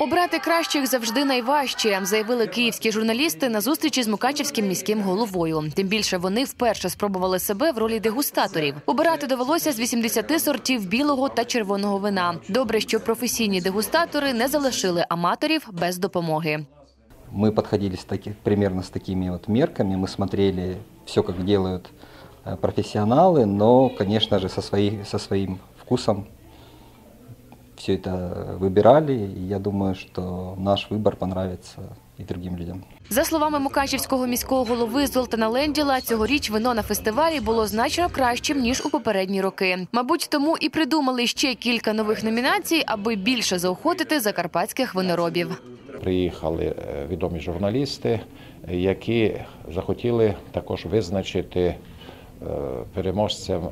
Обрати кращих завжди найважче, заявили київські журналісти на зустрічі з Мукачівським міським головою. Тим більше вони вперше спробували себе в ролі дегустаторів. Обирати довелося з 80 сортів білого та червоного вина. Добре, що професійні дегустатори не залишили аматорів без допомоги. Мы подходили с таки- примерно с такими вот мерками, мы смотрели все, как делают э, профессионалы, но, конечно же, со, своей, со своим вкусом все это выбирали, и я думаю, что наш выбор понравится и другим людям. За словами Мукачівського міського голови Золтана Ленділа, цьогоріч вино на фестивалі було значно кращим ніж у попередні роки. Мабуть, тому і придумали ще кілька нових номінацій, аби більше заохотити закарпатських виноробів. Приїхали е, відомі журналісти, які захотіли також визначити е, переможцем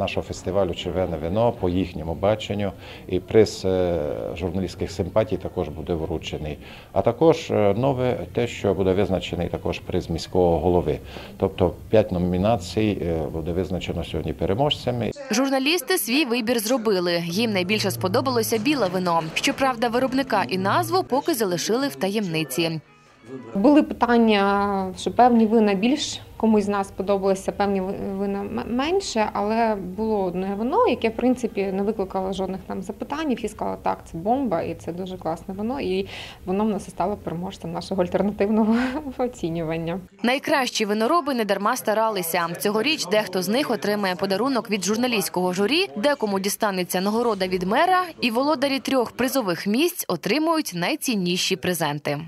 нашого фестивалю Червене вино по їхньому баченню. І приз е, журналістських симпатій також буде вручений. А також е, нове те, що буде визначений також приз міського голови. Тобто п'ять номінацій е, буде визначено сьогодні переможцями. Журналісти свій вибір зробили. Їм найбільше сподобалося біле вино. Щоправда, виробника і назву поки залишили в таємниці. Були питання, що певні вина більш комусь з нас сподобалися, певні вина менше, але було одне вино, яке в принципі не викликало жодних там запитань. Всі сказали, так, це бомба, і це дуже класне вино. І воно в нас і стало переможцем нашого альтернативного оцінювання. Найкращі винороби не дарма старалися. Цьогоріч дехто з них отримає подарунок від журналістського журі, декому дістанеться нагорода від мера, і володарі трьох призових місць отримують найцінніші презенти.